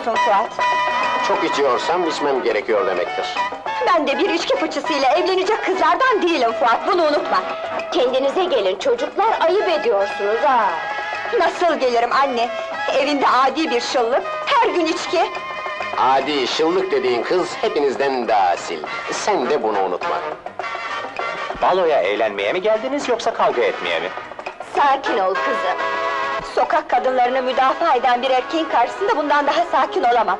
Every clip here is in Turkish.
içiyorsun Fuat? Çok içiyorsam içmem gerekiyor demektir. Ben de bir içki fıçısıyla evlenecek kızlardan değilim Fuat, bunu unutma! Kendinize gelin çocuklar, ayıp ediyorsunuz ha! Nasıl gelirim anne? Evinde adi bir şıllık, her gün içki! Adi şıllık dediğin kız hepinizden daha asil. Sen de bunu unutma. Baloya eğlenmeye mi geldiniz yoksa kavga etmeye mi? Sakin ol kızım! Sokak kadınlarını müdafaa eden bir erkeğin karşısında bundan daha sakin olamam.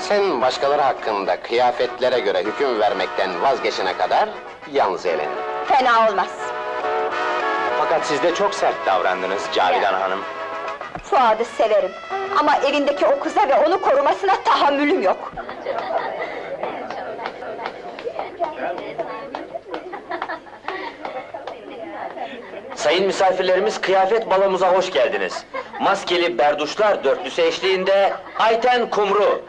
Sen başkaları hakkında kıyafetlere göre hüküm vermekten vazgeçene kadar yalnız eğlenin. Fena olmaz. Fakat siz de çok sert davrandınız Cavidan Hanım. Fuat'ı severim. Ama evindeki o kıza ve onu korumasına tahammülüm yok. Sayın misafirlerimiz kıyafet balomuza hoş geldiniz. Maskeli berduşlar dörtlüsü eşliğinde Ayten Kumru.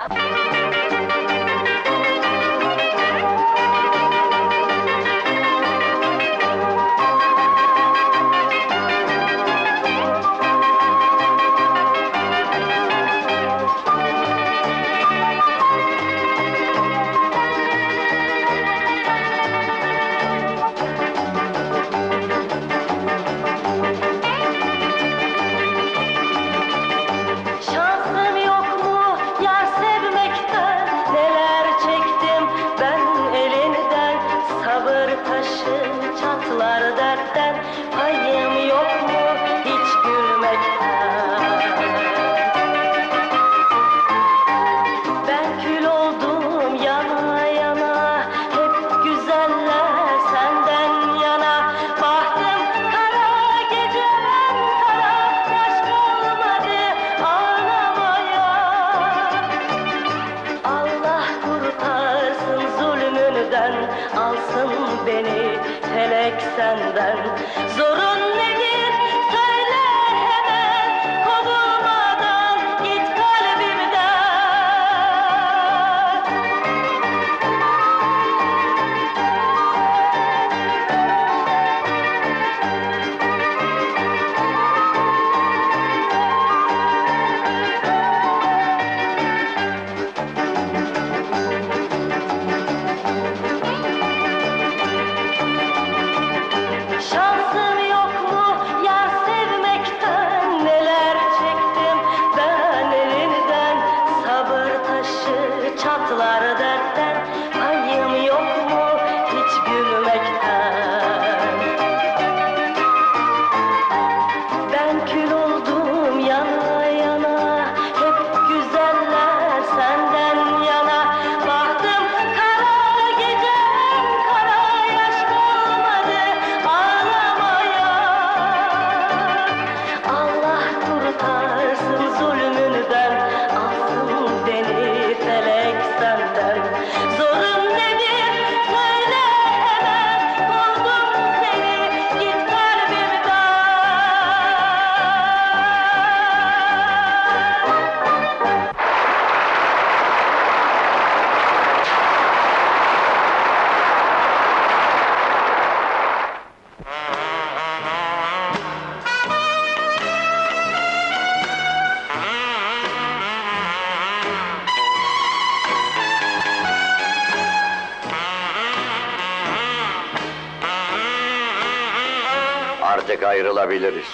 Artık ayrılabiliriz.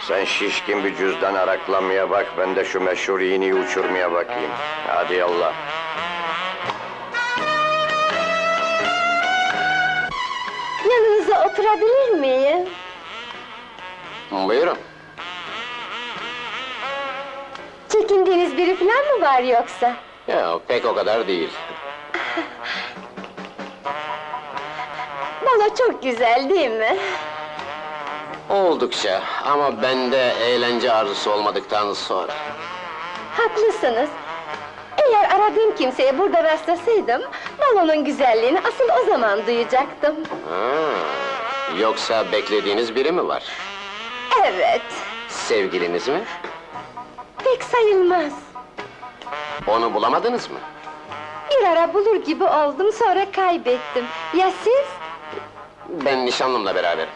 Sen şişkin bir cüzdan araklamaya bak, ben de şu meşhur iğneyi uçurmaya bakayım. Hadi Allah. Yanınıza oturabilir miyim? Buyurun. Çekindiğiniz biri falan mı var yoksa? Ya pek o kadar değil. Balo çok güzel değil mi? Oldukça ama bende eğlence arzusu olmadıktan sonra. Haklısınız. Eğer aradığım kimseye burada rastlasaydım... ...balonun güzelliğini asıl o zaman duyacaktım. Ha, yoksa beklediğiniz biri mi var? Evet, Sevgiliniz mi? pek sayılmaz. Onu bulamadınız mı? Bir ara bulur gibi oldum, sonra kaybettim. Ya siz? Ben nişanlımla beraber.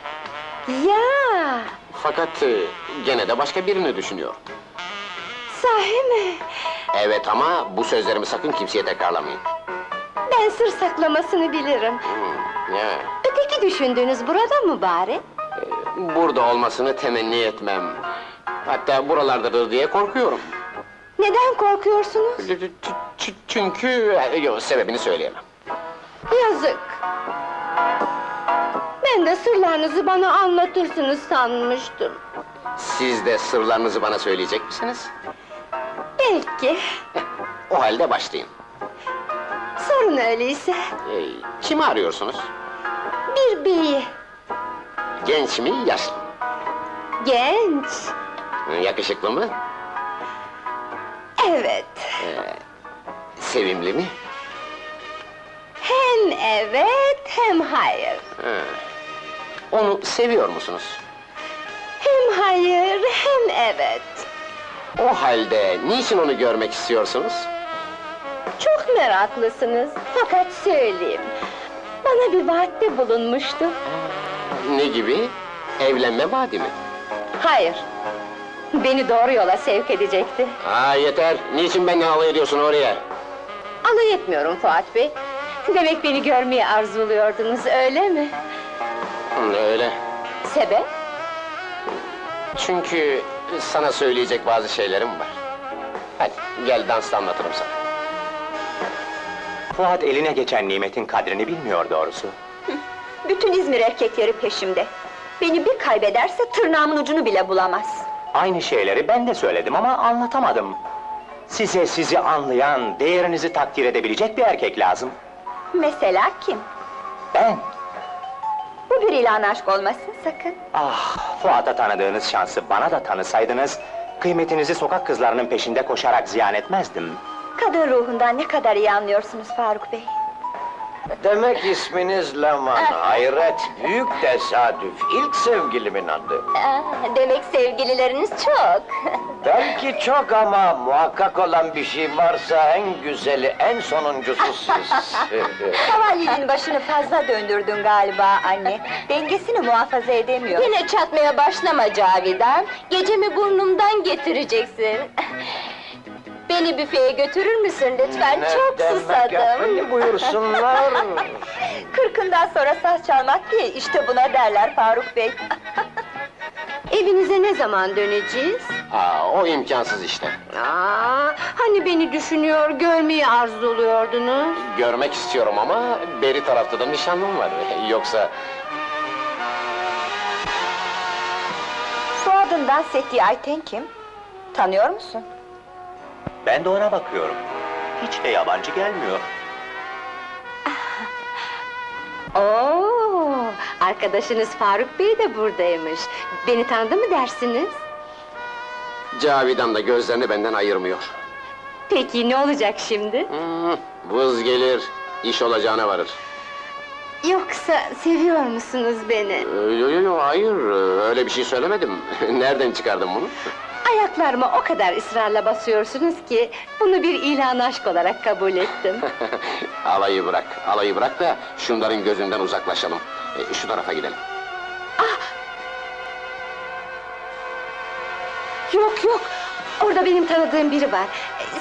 Ya, Fakat e, gene de başka birini düşünüyor. sahi mi? Evet ama bu sözlerimi sakın kimseye tekrarlamayın. Ben sır saklamasını bilirim. Hmm, ya, Öteki düşündüğünüz burada mı bari? burada olmasını temenni etmem. Hatta buralardadır diye korkuyorum. Neden korkuyorsunuz? Ç- ç- Çünkü... Yok, sebebini söyleyemem. Yazık. Ben de sırlarınızı bana anlatırsınız sanmıştım. Siz de sırlarınızı bana söyleyecek misiniz? Belki. O halde başlayın. Sorun öyleyse. Ee, kimi arıyorsunuz? Bir beyi. Genç mi, yaşlı mı? Genç. Yakışıklı mı? Evet. Sevimli mi? Hem evet hem hayır. Ha. Onu seviyor musunuz? Hem hayır hem evet. O halde niçin onu görmek istiyorsunuz? Çok meraklısınız. Fakat söyleyeyim. Bana bir vaatte bulunmuştu. Ne gibi? Evlenme vaadi mi? Hayır. Beni doğru yola sevk edecekti. Aa yeter, niçin benimle alay ediyorsun oraya? Alay etmiyorum Fuat Bey. Demek beni görmeyi arzuluyordunuz, öyle mi? Hı, Öyle. Sebep? Çünkü sana söyleyecek bazı şeylerim var. Hadi gel dansta anlatırım sana. Fuat eline geçen nimetin kadrini bilmiyor doğrusu. Bütün İzmir erkekleri peşimde. Beni bir kaybederse tırnağımın ucunu bile bulamaz. Aynı şeyleri ben de söyledim ama anlatamadım. Size sizi anlayan, değerinizi takdir edebilecek bir erkek lazım. Mesela kim? Ben. Bu bir ilan aşk olmasın sakın. Ah, Fuat'a tanıdığınız şansı bana da tanısaydınız... ...kıymetinizi sokak kızlarının peşinde koşarak ziyan etmezdim. Kadın ruhundan ne kadar iyi anlıyorsunuz Faruk Bey. Demek isminiz Leman, hayret, büyük tesadüf, ilk sevgilimin adı. demek sevgilileriniz çok. Belki çok ama muhakkak olan bir şey varsa en güzeli, en sonuncusu siz. Kavalyenin başını fazla döndürdün galiba anne. Dengesini muhafaza edemiyor. Yine çatmaya başlama Cavidan. Gecemi burnumdan getireceksin. Beni büfeye götürür müsün lütfen? Ne Çok demek susadım. efendim, buyursunlar. Kırkından sonra saz çalmak diye işte buna derler Faruk Bey. Evinize ne zaman döneceğiz? Aa, o imkansız işte. Aa, hani beni düşünüyor, görmeyi arzuluyordunuz? Görmek istiyorum ama beri tarafta da nişanlım var. Yoksa Soyadından settiği Ayten kim? Tanıyor musun? Ben de ona bakıyorum. Hiç de yabancı gelmiyor. Oo, arkadaşınız Faruk Bey de buradaymış. Beni tanıdı mı dersiniz? Cavidan da gözlerini benden ayırmıyor. Peki ne olacak şimdi? Hmm, vız gelir, iş olacağına varır. Yoksa seviyor musunuz beni? Ee, Yo, yo, yo, hayır, öyle bir şey söylemedim. Nereden çıkardın bunu? Ayaklarıma o kadar ısrarla basıyorsunuz ki... ...bunu bir ilan aşk olarak kabul ettim. alayı bırak, alayı bırak da şunların gözünden uzaklaşalım. Ee, şu tarafa gidelim. yok yok, orada benim tanıdığım biri var.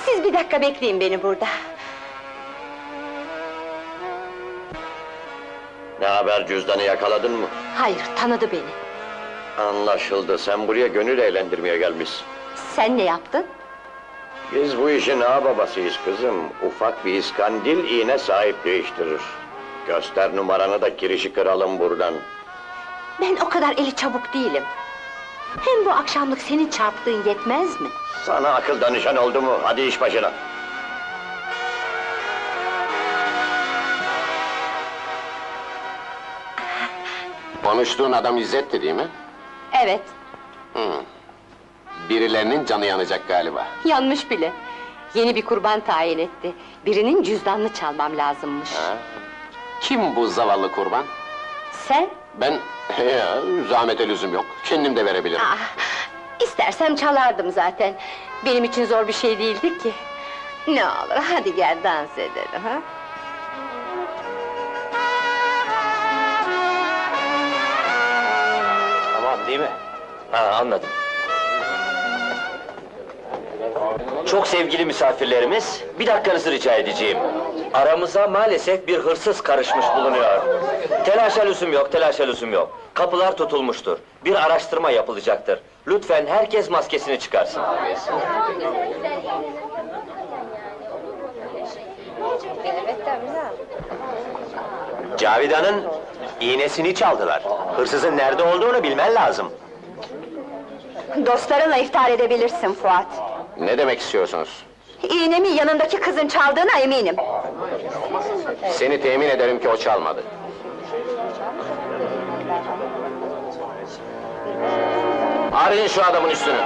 Siz bir dakika bekleyin beni burada. ne haber cüzdanı yakaladın mı? Hayır, tanıdı beni. Anlaşıldı, sen buraya gönül eğlendirmeye gelmişsin. Sen ne yaptın? Biz bu işin ağababasıyız kızım. Ufak bir iskandil iğne sahip değiştirir. Göster numaranı da kirişi kıralım buradan. Ben o kadar eli çabuk değilim. Hem bu akşamlık senin çarptığın yetmez mi? Sana akıl danışan oldu mu? Hadi iş başına. Konuştuğun adam İzzet'ti değil mi? Evet, Hı. Birilerinin canı yanacak galiba. yanmış bile. Yeni bir kurban tayin etti. Birinin cüzdanını çalmam lazımmış. Ha? Kim bu zavallı kurban? Sen? Ben, ya, zahmete lüzum yok. Kendim de verebilirim. Ah, istersem çalardım zaten. Benim için zor bir şey değildi ki. Ne olur, hadi gel dans edelim, ha? Değil mi? Ha anladım. Çok sevgili misafirlerimiz, bir dakikanızı rica edeceğim. Aramıza maalesef bir hırsız karışmış bulunuyor. Telaşa lüzum yok, telaşa lüzum yok. Kapılar tutulmuştur. Bir araştırma yapılacaktır. Lütfen herkes maskesini çıkarsın. Cavidan'ın iğnesini çaldılar. Hırsızın nerede olduğunu bilmen lazım. Dostlarınla iftar edebilirsin Fuat. Ne demek istiyorsunuz? İğnemi yanındaki kızın çaldığına eminim. Seni temin ederim ki o çalmadı. Arayın şu adamın üstünü.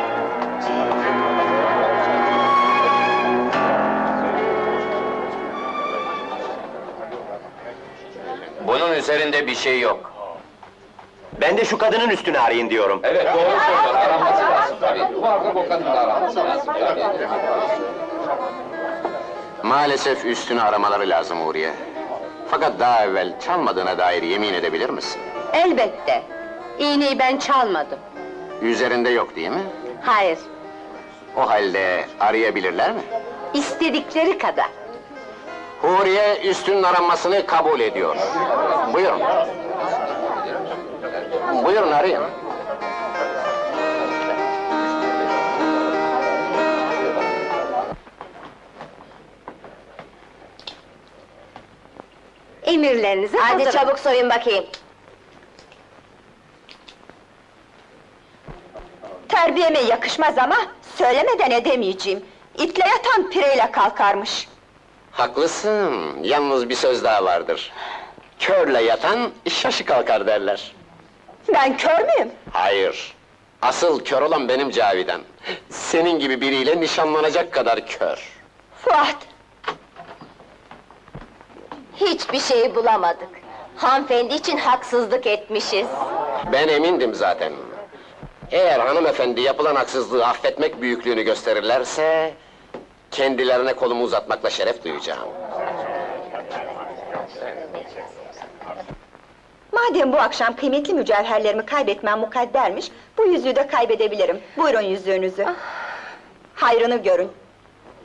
Üzerinde bir şey yok. Ben de şu kadının üstünü arayın diyorum. Evet doğru söylüyor. Aranması lazım tabii. Muhakkak o kadın da aranması lazım. Tabii. Maalesef üstünü aramaları lazım Uğur'ya. Fakat daha evvel çalmadığına dair yemin edebilir misin? Elbette. İğneyi ben çalmadım. Üzerinde yok değil mi? Hayır, O halde arayabilirler mi? istedikleri kadar. Huriye üstünün aranmasını kabul ediyor. Buyurun. Buyurun arayın. Emirlerinizi Hadi hazırım. çabuk soyun bakayım. Terbiyeme yakışmaz ama söylemeden edemeyeceğim. İtle yatan pireyle kalkarmış. Haklısın. Yalnız bir söz daha vardır. Körle yatan şaşı kalkar derler. Ben kör müyüm? Hayır. Asıl kör olan benim Cavidan. Senin gibi biriyle nişanlanacak kadar kör. Fuat, Hiçbir şeyi bulamadık. Hanımefendi için haksızlık etmişiz. Ben emindim zaten. Eğer hanımefendi yapılan haksızlığı affetmek büyüklüğünü gösterirlerse... ...kendilerine kolumu uzatmakla şeref duyacağım. Madem bu akşam kıymetli mücevherlerimi kaybetmem mukaddermiş... ...bu yüzüğü de kaybedebilirim. Buyurun yüzüğünüzü. Hayrını görün.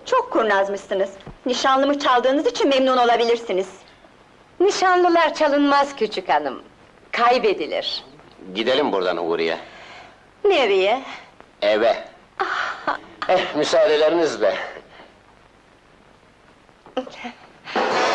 Çok kurnazmışsınız. Nişanlımı çaldığınız için memnun olabilirsiniz. Nişanlılar çalınmaz küçük hanım. Kaybedilir. Gidelim buradan Uğur'ya. Nereye? Eve. eh, müsaadelerinizle.